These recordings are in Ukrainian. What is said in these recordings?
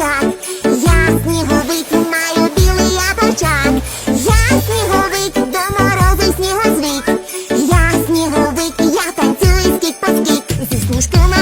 качан, я сніговик маю білий ябачан, я сніговик до морозу снігозвик, я сніговик, я танцюю скік по скік зі сніжками.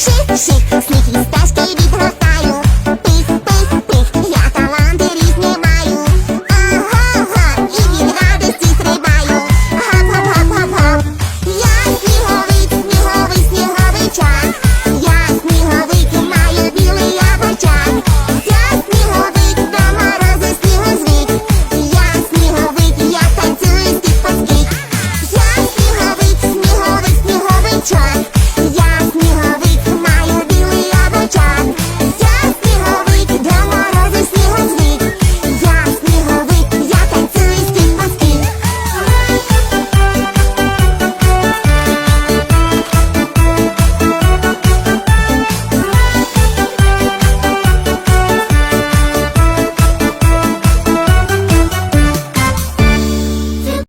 shake, shake, sneaky.